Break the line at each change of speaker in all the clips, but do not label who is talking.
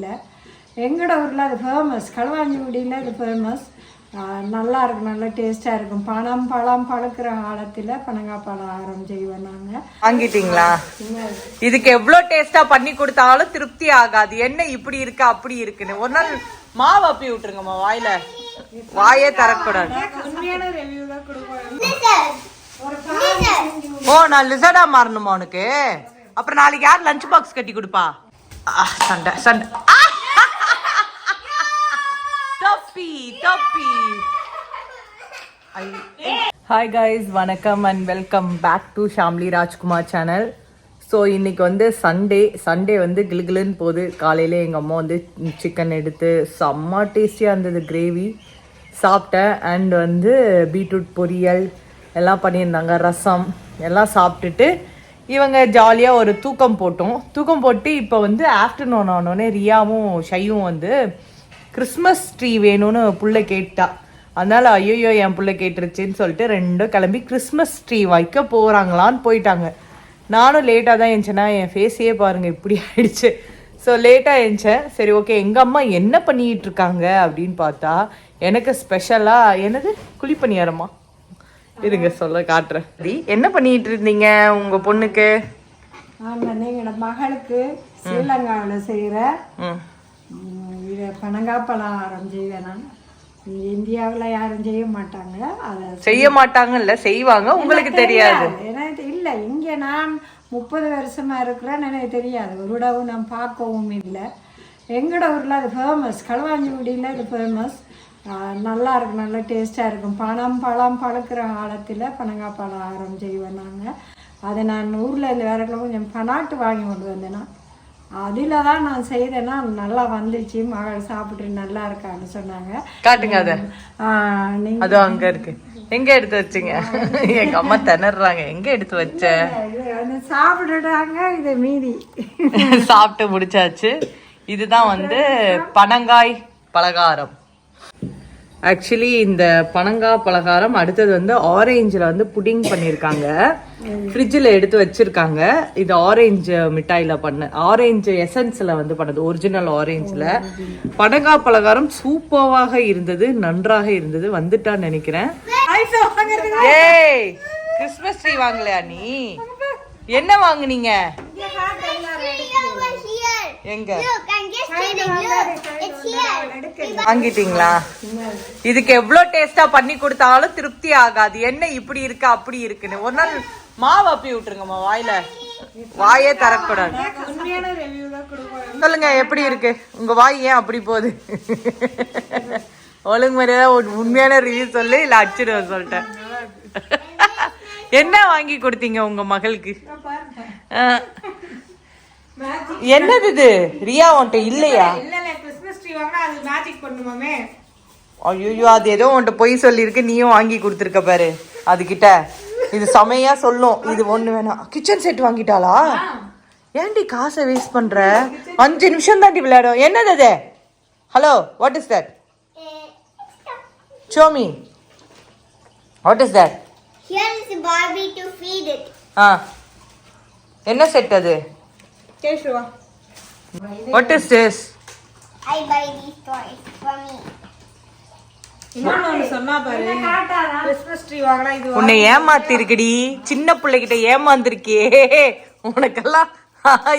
இல்லை எங்கட ஊரில் அது ஃபேமஸ் களுவாஞ்சிக்குடியில் அது ஃபேமஸ் நல்லா இருக்கும் நல்லா டேஸ்ட்டாக இருக்கும். பழம் பழம் பழுக்கிற காலத்தில் பனங்காய் பலகாரம் செய்வோம் நாங்கள்
வாங்கிட்டீங்களா? இதுக்கு எவ்வளவு டேஸ்டா பண்ணி கொடுத்தாலும் திருப்தி ஆகாது. என்ன இப்படி இருக்கு அப்படி இருக்குன்னு. ஒரு நாள் மாவு அப்பி விட்டுருங்கம்மா வாயில. வாயே தரக்கூடாது. ஓ நான் லிசர்டா மாறணுமா உனக்கு? அப்புறம் நாளைக்கு யார் லஞ்ச் பாக்ஸ் கட்டி கொடுப்பா? ஆ, சண்டை சண்டை ஆ! தொப்பி தொப்பி. ஹாய் கைஸ் வணக்கம் and welcome back to Shamli Rajkumar channel so இன்றைக்கி வந்து சண்டே சண்டே வந்து கிளுகிளுன்னு போகுது. காலையில் எங்கள் அம்மா வந்து சிக்கன் எடுத்து செம்ம டேஸ்டியாக இருந்தது கிரேவி சாப்பிட்டேன். அண்ட் வந்து பீட்ரூட் பொரியல் எல்லாம் பண்ணியிருந்தாங்க. ரசம் எல்லாம் சாப்பிட்டுட்டு இவங்க ஜாலியாக ஒரு தூக்கம் போட்டோம். தூக்கம் போட்டு இப்போ வந்து ஆஃப்டர்நூன் ஆனோடனே ரியாவும் ஷையும் வந்து கிறிஸ்மஸ் ட்ரீ வேணும்னு புள்ள கேட்டா. அதனால ஐயோ என் புள்ள கேட்டுருச்சுன்னு சொல்லிட்டு ரெண்டும் கிளம்பி கிறிஸ்மஸ் ட்ரீ வைக்க போகிறாங்களான்னு போயிட்டாங்க. நானும் லேட்டாக தான் எழுந்தேன்னா என் ஃபேஸையே பாருங்க இப்படி ஆயிடுச்சு. ஸோ லேட்டாக எழுந்தேன் சரி ஓகே எங்கள் அம்மா என்ன பண்ணிட்டு இருக்காங்க அப்படின்னு பார்த்தா எனக்கு ஸ்பெஷலாக என்னது? குழிப்பணியாரமா? இருங்க சொல்ல காட்டுறேன். என்ன பண்ணிட்டு இருந்தீங்க உங்கள் பொண்ணுக்கு?
ஆமாம் எங்களோட மகளுக்கு ஸ்ரீலங்காவில் செய்கிற இதை பலகாரம் செய்வேன்? நான் இந்தியாவில் யாரும் செய்ய மாட்டாங்க. அதை
செய்ய மாட்டாங்கல்ல செய்வாங்க உங்களுக்கு தெரியாது.
எனக்கு இல்லை இங்கே நான் முப்பது வருஷமா இருக்கிறேன் எனக்கு தெரியாது. ஒரு தடவை நான் பார்க்கவும் இல்லை. எங்கட ஊரில் அது ஃபேமஸ் களுவாஞ்சிக்குடியில் அது ஃபேமஸ் நல்லா இருக்கும் நல்லா டேஸ்ட்டாக இருக்கும். பழம் பழம் பழுக்கிற காலத்தில் பனங்காய் பலகாரம் செய்வோம் நாங்கள் அதை நான் ஊரில் இருந்து வேற கொஞ்சம் பனாட்டு வாங்கி கொண்டு வந்தேன்னா அதில் தான் நான் செய்தேன்னா நல்லா வந்துச்சு. மகள் சாப்பிட்டு நல்லா இருக்கான்னு சொன்னாங்க.
காட்டுங்க அத. அது அங்க இருக்கு. எங்க எடுத்து வச்சீங்க? எங்க அம்மா திணறாங்க எங்க எடுத்து வச்ச?
சாப்பிட்டுட்டாங்க. இது மீதி.
சாப்பிட்டு முடிச்சாச்சு. இதுதான் வந்து பனங்காய் பலகாரம். ஆக்சுவலி இந்த பனங்காய் பலகாரம் அடுத்தது வந்து ஆரேஞ்சில் வந்து புடிங் பண்ணியிருக்காங்க ஃப்ரிட்ஜில் எடுத்து வச்சிருக்காங்க. இது ஆரஞ்சு மிட்டாயில் பண்ண ஆரஞ்சு எசன்ஸில் வந்து பண்ணது ஒரிஜினல் ஆரஞ்சில் பனங்காய் பலகாரம் சூப்பராக இருந்தது நன்றாக இருந்தது வந்துட்டான்னு நினைக்கிறேன். ஏய் கிறிஸ்மஸ் ட்ரீ வாங்கலையா நீ? என்ன வாங்குனீங்க? எங்க? வாங்கிட்டீங்களா? இதுக்கு எவ்வளவு டேஸ்டா பண்ணி கொடுத்தாலும் திருப்தி ஆகாது. என்ன இப்படி இருக்கு அப்படி இருக்குன்னு. ஒரு நாள் மாவு அப்பி விட்டுருங்கம்மா வாயில. வாயே தரக்கூடாது. சொல்லுங்க எப்படி இருக்கு? உங்க வாய் ஏன் அப்படி போகுது? ஒழுங்கு மாதிரியா உண்மையான ரிவ்யூ சொல்லு இல்ல அடிச்சிடுவேன் சொல்லிட்டேன். என்ன வாங்கி கொடுத்தீங்க உங்க மகளுக்கு? என்னது இது? ரியா உன்ட்ட இல்லையா?
இல்ல இல்ல கிறிஸ்மஸ் ட்ரீ வாங்கினா அது மேஜிக் பண்ணுமாமே.
ஐயோ அது ஏதோ உன்ட்ட பொய் சொல்லியிருக்கு. நீயும் வாங்கி கொடுத்துருக்க பாரு. அதுகிட்ட. இது செமையா சொல்லும். இது ஒண்ணு வேணாம். கிச்சன் செட் வாங்கிட்டாளா? ஏன்டி காசை வேஸ்ட் பண்ற? அஞ்சு நிமிஷம் தாண்டி விளையாடும். என்னது அது? Hello what is that show me what is that. ஆ. என்ன செட் அது?
கேஷுவா
what is this
I buy these toys for me.
உன்னை ஏமாத்தி இருக்குடி சின்ன பிள்ளைகிட்ட ஏமாந்துருக்கியே. உனக்கெல்லாம்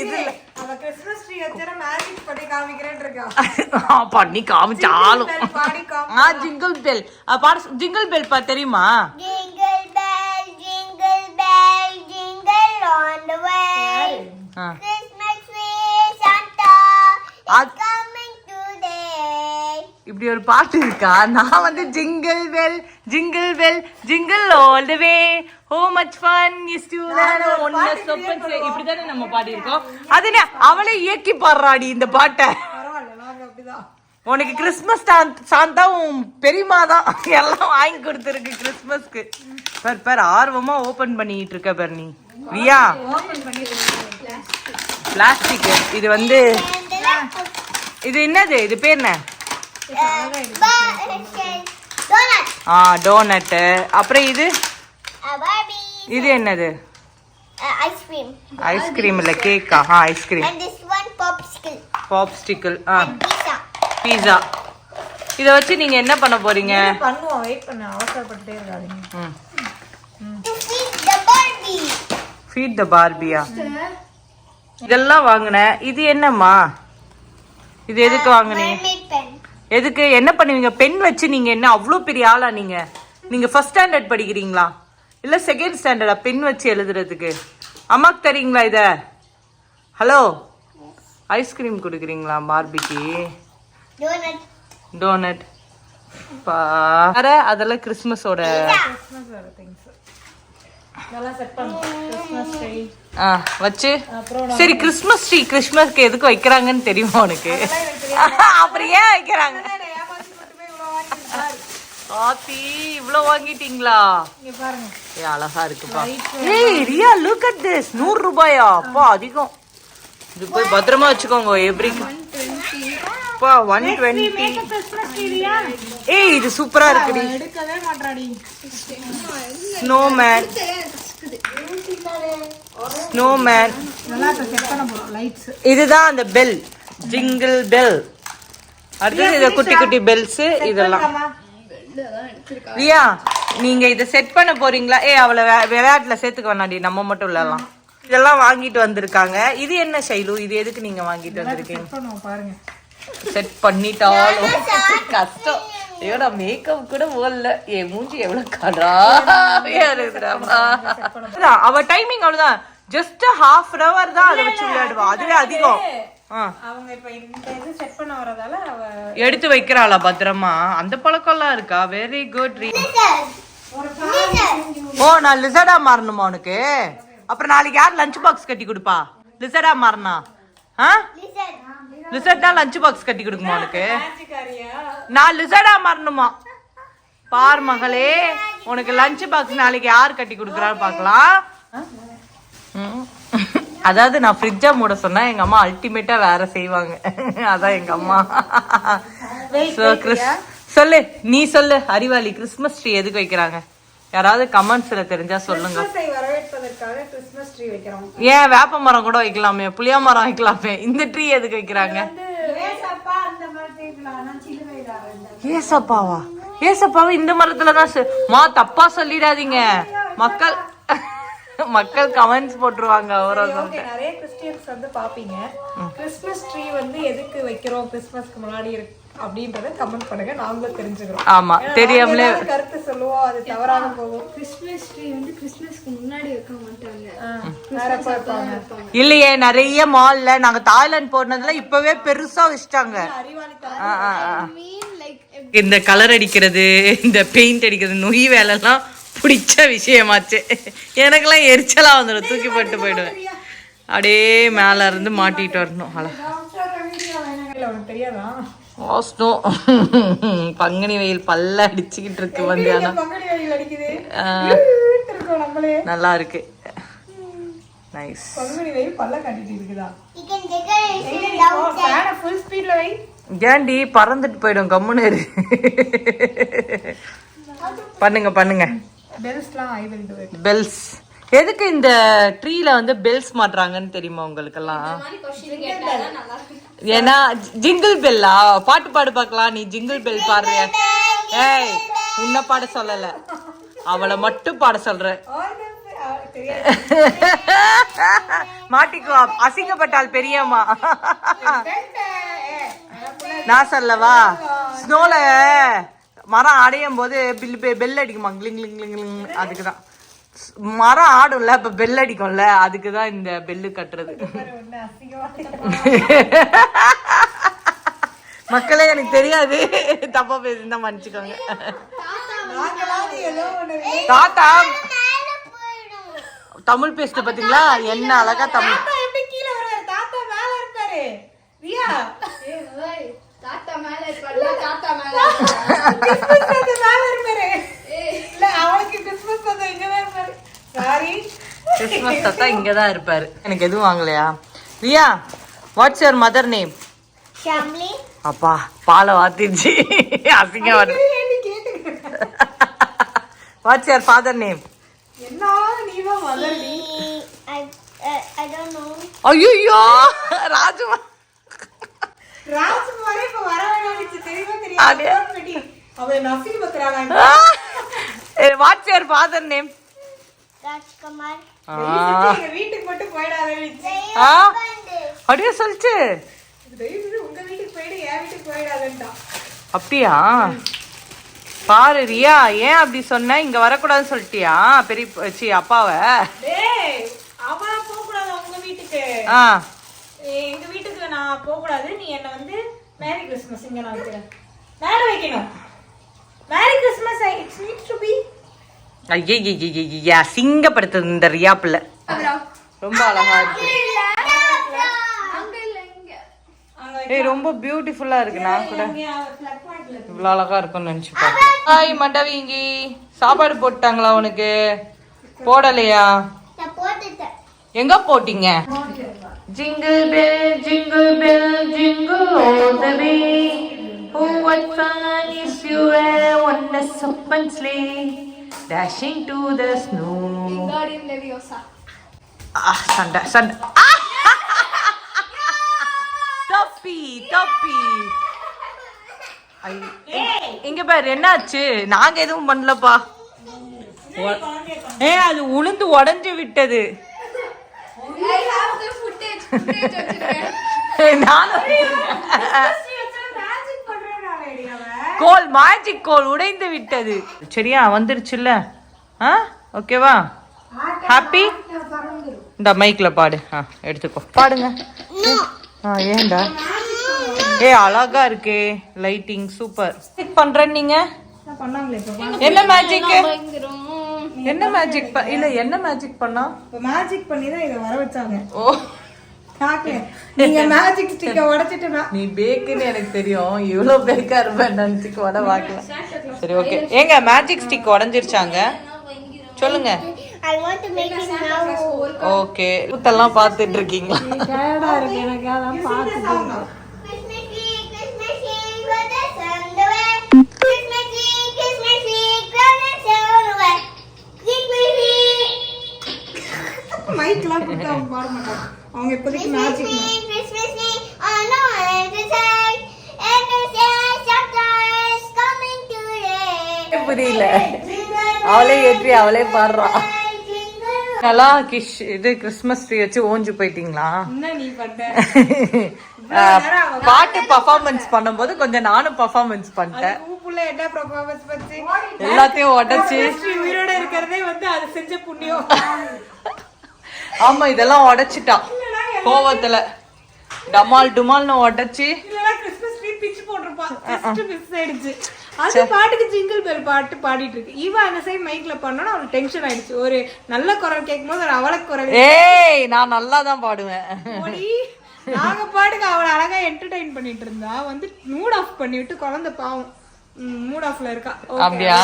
இது
பண்ணி
காமிச்சாலும் ஜிங்கிள் பெல் பாட ஜிங்கிள் பெல் பா தெரியுமா?
Jingle bell, jingle bell, jingle on the way. Christmas
இப்படி ஒரு பாட்டு இருக்கா? நான் வந்து jingle bell jingle bell jingle all the way ho much fun is to ஒன்னு சொப்பன் இப்படிதானே நம்ம பாடி இருக்கோம் அது என்ன? அவளே இயக்கி பாடுறாடி இந்த பாட்டை.
பரவாயில்ல நாங்க அப்படிதான்.
உனக்கு கிறிஸ்மஸ் சாந்தா உன் பெரியமா தான். எல்லாம் வாங்கி கொடுத்துருக்கு கிறிஸ்மஸ்க்கு பார் பார் ஆர்வமா ஓபன் பண்ணிட்டு இருக்க பார் நீ. ரியா. பிளாஸ்டிக் இது வந்து இது என்னது? இது பேர் என்ன. ஆ டோனட்டு. அப்புறம் இது. இது என்னது?
cream.
ஐஸ்கிரீம் இல்ல கேக்கா. ஆ ஐஸ்கிரீம்.
Popsicle.
பாப்ஸ்டிக்கிள் ஆ.
Pizza.
பீஸா இதை வச்சு நீங்க என்ன பண்ண போறீங்க?
பண்ணுவோம். வெயிட் பண்ண. அவசரப்பட்டுட்டே இருக்காதீங்க.
ம்.
Feed the Barbie.
Feed the பார்பியா இதெல்லாம் வாங்கினேன். இது என்னம்மா? இது எதுக்கு வாங்குனீங்க. எதுக்கு? என்ன பண்ணுவீங்க? பென் வச்சு நீங்க என்ன அவ்வளோ பெரிய ஆளா நீங்க? நீங்க ஃபர்ஸ்ட் ஸ்டாண்டர்ட் படிக்கிறீங்களா? இல்ல செகண்ட் ஸ்டாண்டர்டா பென் வச்சு எழுதுறதுக்கு. அம்மாக்கு தரீங்களா இத? ஹலோ ஐஸ்கிரீம் கொடுக்குறீங்களா பார்பிக்கு. டோனட் பா. அதெல்லாம் கிறிஸ்மஸோட
நல்லா செட் பண்ணுவோம் கிறிஸ்மஸ் ட்ரீ
ஆ வச்சு. சரி கிறிஸ்மஸ் ட்ரீ கிறிஸ்மஸ்க்கு எதுக்கு வைக்கிறாங்கன்னு தெரியுமா உனக்கு? அப்புறம் ஏன் வைக்கிறாங்க? ஆத்தி இவ்ளோ வாங்கிட்டீங்களா? ஏ அழகா இருக்குப்பா. ஏய் ரியா லுக் அட் திஸ் நூறு ரூபாயா? அப்பா அதிகம். இது போய் பத்திரமா வச்சுக்கோங்க எவ்ரி அப்பா ஒன் டுவெண்ட்டி ஏய் இது சூப்பரா இருக்குடி. ஸ்னோமேன் ஸ்னோமேன்
நல்லா இப்ப செட் பண்ண போறோம் லைட்ஸ்
இதுதான் அந்த பெல் ஜிங்கிள் பெல் அடுத்தது இது குட்டி குட்டி பெல்ஸ் இதெல்லாம். ரியா நீங்க இத செட் பண்ண போறீங்களா? ஏ அவளை விளையாட்டுல சேர்த்துக்க வேணாடி நம்ம மட்டும் விளையாடலாம் இதெல்லாம் வாங்கிட்டு வந்திருக்காங்க. இது என்ன சைலு? இது எதுக்கு நீங்க வாங்கிட்டு வந்திருக்கீங்க?
பாருங்க.
செட் பண்ணிட்டாலும் கஷ்டம். ஐயோ நான் மேக்கப் கூட போடல. என் மூஞ்சி எவ்வளவு அதான், அவ டைமிங் அவ்வளவுதான். ஜஸ்ட் ஹாஃப் அன் அவர் தான் அதை வச்சு விளையாடுவா. அதுவே அதிகம்.
அவங்க இப்ப இந்த இது செட் பண்ண வரதால அவ
எடுத்து வைக்கிறாளா பத்திரமா? அந்த பழக்கம்லாம் இருக்கா? வெரி குட் ஓ நான் லிசர்டா மாறணுமா உனக்கு? அப்புறம் நாளைக்கு யார் லஞ்ச் பாக்ஸ் கட்டி கொடுப்பா? லிசர்டா மாறினா? ஆ?
Listen.
லிசர்ட்னா லஞ்ச் பாக்ஸ் கட்டி கொடுக்குமா உனக்கு? நான் லிசர்டா மாறணுமா? பார் மகளே உனக்கு லஞ்ச் பாக்ஸ் நாளைக்கு யார் கட்டி கொடுக்குறான்னு பார்க்கலாம். அதாவது நான் ஃப்ரிட்ஜை மூட சொன்னா எங்க அம்மா அல்டிமேட்டா வேற செய்வாங்க. அதான் எங்க அம்மா. சொல்லு நீ சொல்லு அறிவாளி கிறிஸ்மஸ் ட்ரீ எதுக்கு வைக்கிறாங்க? யாராவது கமெண்ட்ஸ்ல தெரிஞ்சா சொல்லுங்க. ஏன் வேப்ப மரம் கூட வைக்கலாமே? புளிய மரம் வைக்கலாமே? இந்த ட்ரீ எதுக்கு வைக்கிறாங்க? ஏசப்பாவா? ஏசப்பாவை இந்த மரத்துல தான் மா தப்பா சொல்லிடாதீங்க. மக்கள் மக்கள் கமெண்ட்ஸ் போட்டுருவாங்க அவரை
ஓகே நிறைய கிறிஸ்டியன்ஸ் வந்து பாப்பீங்க கிறிஸ்மஸ் ட்ரீ வந்து எதுக்கு வைக்கிறோம்? கிறிஸ்மஸ்க்கு முன்னாடி இருக்கு அப்படின்றத கமெண்ட் பண்ணுங்க. நாங்களும் தெரிஞ்சுக்கிறோம்.
ஆமா தெரியாமலே
கருத்து சொல்லுவோம் அது தவறாக போகும்.
கிறிஸ்மஸ் ட்ரீ வந்து கிறிஸ்மஸ்க்கு முன்னாடி வைக்க மாட்டாங்க.
இல்லையே நிறைய மால்ல நாங்க தாய்லாந்து போனதுல இப்பவே பெருசா வச்சுட்டாங்க. இந்த கலர் அடிக்கிறது இந்த பெயிண்ட் அடிக்கிறது நொய் வேலைலாம் பிடிச்ச விஷயமாச்சு. எனக்கெல்லாம் எரிச்சலாக வந்துடும் தூக்கி போட்டு போயிடுவேன். அப்படியே மேலே இருந்து மாட்டிட்டு வரணும். அழகா
இல்ல
பங்குனி வெயில் பல்ல அடிச்சுக்கிட்டு இருக்கு வந்து நல்லா இருக்கு. நைஸ். ஏண்டி பறந்துட்டு போயிடும். கம்முன்னு பண்ணுங்க பண்ணுங்க. பெல்ஸ். எதுக்கு இந்த ட்ரீல வந்து பெல்ஸ் மாட்டுறாங்கன்னு தெரியுமா உங்களுக்கெல்லாம்? ஏன்னா ஜிங்கிள் பெல்லா? பாட்டு பாடு பார்க்கலாம். நீ ஜிங்கிள் பெல் பாடுறியா? ஏய் உன்னை பாட சொல்லல. அவளை மட்டும் பாட சொல்றேன்
தெரியாது
மாட்டிக்கோ அசிங்கப்பட்டால் பெரியம்மா நான் சொல்லவா? ஸ்னோல. மரம் அடையும் போது பில் பெல் அடிக்குமா? கிளிங் கிளிங் கிளிங் கிளிங் அதுக்கு தான் மரம் ஆடும்ல இப்ப பெல் அடிக்கும்ல அதுக்கு தான் இந்த பெல்லு கட்டுறது. மக்களே எனக்கு தெரியாது. தப்பா பேசிருந்தா மன்னிச்சுக்கோங்க. தாத்தா தமிழ் பேசுது பாத்தீங்களா? என்ன அழகா தமிழ்.
கீழே வருவாரு? தாத்தா மேல இருப்பாரு. ரியா
தாத்தா மேல இருப்பாரு தாத்தா மேல
கிறிஸ்மஸ் தாத்தா தாத்தா இங்கதான் இருப்பாரு. சாரி
கிறிஸ்மஸ் தாத்தா இங்கதான் இருப்பாரு. எனக்கு எதுவும் வாங்கலையா? Riya what's your mother name. அப்பா பாலை வாத்திருச்சு. அசிங்க வருது வாட்ஸ் யுவர் ஃபாதர் நேம். ஐயோ ராஜுமா
ராஜ்குமாரே. இப்ப வர வேண்டிய தெரியுமா
அது- what's your father name
Rajkumar.
வீட்டுக்கு மட்டும் போயிடாத
ஆ? அப்படியே சொல்லிச்சு.
உங்க வீட்டுக்கு போயிடு என் வீட்டுக்கு போயிடாதன்ட்டான்
அப்படியா? பாரு ரியா ஏன் அப்படி சொன்ன? இங்க வரக்கூடாதுன்னு சொல்லிட்டியா? பெரிய சி அப்பாவை.
டேய் அவ போக கூடாது உங்க வீட்டுக்கு?
ஆ.
எங்க வீட்டுக்கு நான் போக கூடாது நீ என்ன வந்து மேரி கிறிஸ்மஸ் இங்க நான் வைக்கிறேன். மேல வைக்கணும். Merry Christmas it's needs to be
ஐயா சிங்கப்படுத்துது இந்த ரியா பிள்ளை ரொம்ப அழகா இருக்கு. ஏய் ரொம்ப பியூட்டிஃபுல்லா இருக்கு. நான் கூட
ஃபிளக் பாயிண்ட்ல
இவ்வளோ அழகா இருக்கும்னு நினைச்சு ஹாய் மண்டவிங்கி சாப்பாடு போட்டாங்களா உனக்கு? போடலையா? எங்க போட்டீங்க? Jingle bell jingle bell jingle Oh what fun is you on a open sleigh dashing to the snow
Wingardium Leviosa.
Ah, சண்டை சண்டை தப்பி தப்பி ஐ- இங்க பாரு என்னாச்சு நாங்க எதுவும் பண்ணலப்பா ஏ அது உளுந்து உடைஞ்சு விட்டது
I have the footage. Footage வச்சிருக்கேன்.
ஏய், நானும் கோல் மேஜிக் கோல் உடைந்து விட்டது. சரியா வந்துருச்சுல்ல? ஆ? ஓகேவா? ஹாப்பி இந்த மைக்ல பாடு. ஆ எடுத்துக்கோ. பாடுங்க. ஆ ஏன்டா? ஏ அழகா இருக்கே. லைட்டிங் சூப்பர் பண்றேன் நீங்க.
பண்ணாங்களே இப்போ
என்ன மேஜிக். என்ன மேஜிக் இல்ல என்ன மேஜிக் பண்ணா?
இப்போ மேஜிக் பண்ணி தான் இதை வர வச்சாங்க.
ஓ.
நீங்க மேஜிக் ஸ்டிக்கை உடைச்சிட்டு நான்
நீ பேக்குன்னு எனக்கு தெரியும். இவ்வளவு பேக்கா இருப்பேன் நினைச்சுக்கு வட வாக்கல. சரி ஓகே ஏங்க மேஜிக் ஸ்டிக் உடஞ்சிருச்சாங்க? சொல்லுங்க. ஓகே ஊத்தெல்லாம் பார்த்துட்டு இருக்கீங்களா?
மைக்லாம் கொடுத்து அவங்க பாட மாட்டாங்க. அவங்க இப்போதைக்கு மேஜிக்.
புரியல. அவளே ஏற்றி அவளே பாடுறா. நல்லா கிஷ் இது கிறிஸ்மஸ் ட்ரீ வச்சு ஓஞ்சு போயிட்டீங்களா? பாட்டு பர்ஃபார்மன்ஸ் பண்ணும்போது கொஞ்சம் நானும் பர்ஃபார்மன்ஸ் பண்ணிட்டேன். எல்லாத்தையும் உடைச்சு.
உயிரோட இருக்கிறதே வந்து அது செஞ்ச புண்ணியம்.
ஆமா இதெல்லாம் உடைச்சிட்டான் கோவத்துல. டமால் டுமால்னு உடைச்சு.
அது பாட்டுக்கு ஜிங்கிள் பெல் பாட்டு பாடிட்டு இருக்கு. இவ அந்த சைடு மைக்ல பண்ணோன்னா அவளுக்கு டென்ஷன் ஆயிடுச்சு. ஒரு நல்ல குரல் கேட்கும் போது ஒரு அவளுக்கு குரல்.
ஏய் நான் நல்லா தான் பாடுவேன்
நாங்க பாட்டுக்கு அவளை அழகா என்டர்டைன் பண்ணிட்டு இருந்தா வந்து மூட் ஆஃப் பண்ணிவிட்டு குழந்தை பாவம். மூட் ஆஃப்ல இருக்கா.
அப்படியா?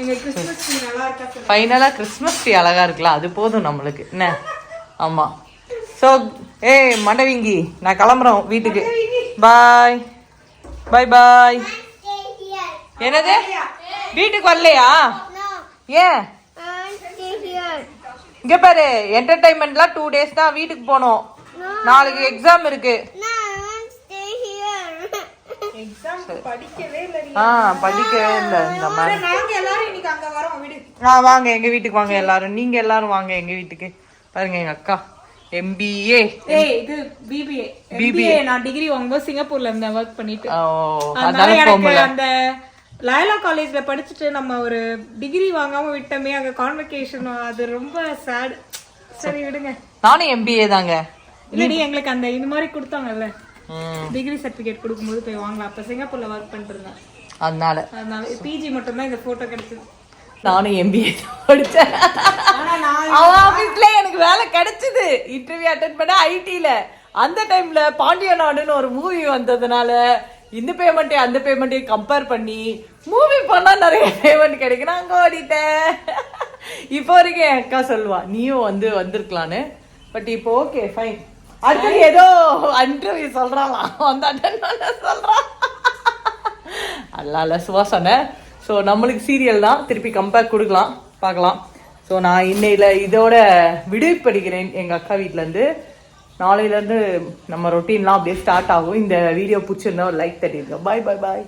எங்க கிறிஸ்மஸ் ட்ரீ நல்லா இருக்கா சொல்லு.
ஃபைனலா கிறிஸ்மஸ் ட்ரீ அழகா இருக்குல்ல அது போதும் நம்மளுக்கு. என்ன? ஆமா. ஸோ ஏய் மண்டவிங்கி நான் கிளம்புறோம் வீட்டுக்கு. பாய் பாய் பாய். என்னது? வீட்டுக்கு வரலையா? ஏன். இங்க பாரு என்டர்டைன்மெண்ட்லாம் டூ டேஸ் தான் வீட்டுக்கு போகணும் நாளைக்கு எக்ஸாம் இருக்கு.
நீ.
ஆ படிக்கவே இல்லை இந்த மாதிரி.
நாங்க எல்லாரும் இன்னைக்கு அங்க வரோம் விடு.
ஆ வாங்க எங்க வீட்டுக்கு வாங்க எல்லாரும். நீங்க எல்லாரும் வாங்க எங்க வீட்டுக்கு. பாருங்க எங்க அக்கா. எம்பிஏ
ஏய் இது பிபிஏ பிபிஏ நான் டிகிரி வாங்கும்போது சிங்கப்பூர்ல இருந்தேன் ஒர்க் பண்ணிட்டு. அதனால எனக்கு அந்த லயலா காலேஜ்ல படிச்சுட்டு நம்ம ஒரு டிகிரி வாங்காம விட்டோமே அங்க கான்வெகேஷன் அது ரொம்ப சேட் சரி விடுங்க.
நானும் எம்பிஏ தாங்க.
இல்லடி எங்களுக்கு அந்த இந்த மாதிரி கொடுத்தாங்கல்ல. டிகிரி சர்டிபிகேட் கொடுக்கும்போது போய் வாங்கலாம். அப்ப சிங்கப்பூர்ல ஒர்க் பண்ணிட்டு இருந்தேன்
அதனால.
அதனால பிஜி மட்டும் தான் இந்த போட்டோ கிடைச்சது.
நானும் எம்பிஏ
நான்
அவன் ஆபீஸ்ல எனக்கு வேலை கிடைச்சது. இன்டர்வியூ அட்டன் பண்ண ஐடில அந்த டைம்ல பாண்டிய நாடுன்னு ஒரு மூவி வந்ததுனால இந்த பேமெண்ட்டையும் அந்த பேமெண்ட்டையும் கம்பேர் பண்ணி மூவி பண்ணா நிறைய பேமெண்ட் கிடைக்கும். அங்க ஓடிட்டேன். இப்போ வரைக்கும் என் அக்கா சொல்லுவா நீயும் வந்து வந்திருக்கலான்னு பட் இப்போ ஓகே ஃபைன் அடுத்தது ஏதோ இன்டர்வியூ சொல்றாளாம் அந்த அட்டன் பண்ண சொல்றான் அல்ல சொன்னேன் ஸோ நம்மளுக்கு சீரியல் தான். திருப்பி கம்பேர் கொடுக்கலாம். பார்க்கலாம். ஸோ நான் இன்னையில் இதோட விடுவிப்படுகிறேன் எங்கள் அக்கா வீட்டிலேருந்து நாளையிலேருந்து நம்ம ரொட்டீன்லாம் அப்படியே ஸ்டார்ட் ஆகும். இந்த வீடியோ பிடிச்சிருந்தா ஒரு லைக் தட்டிருக்கோம் பாய் பாய் பாய்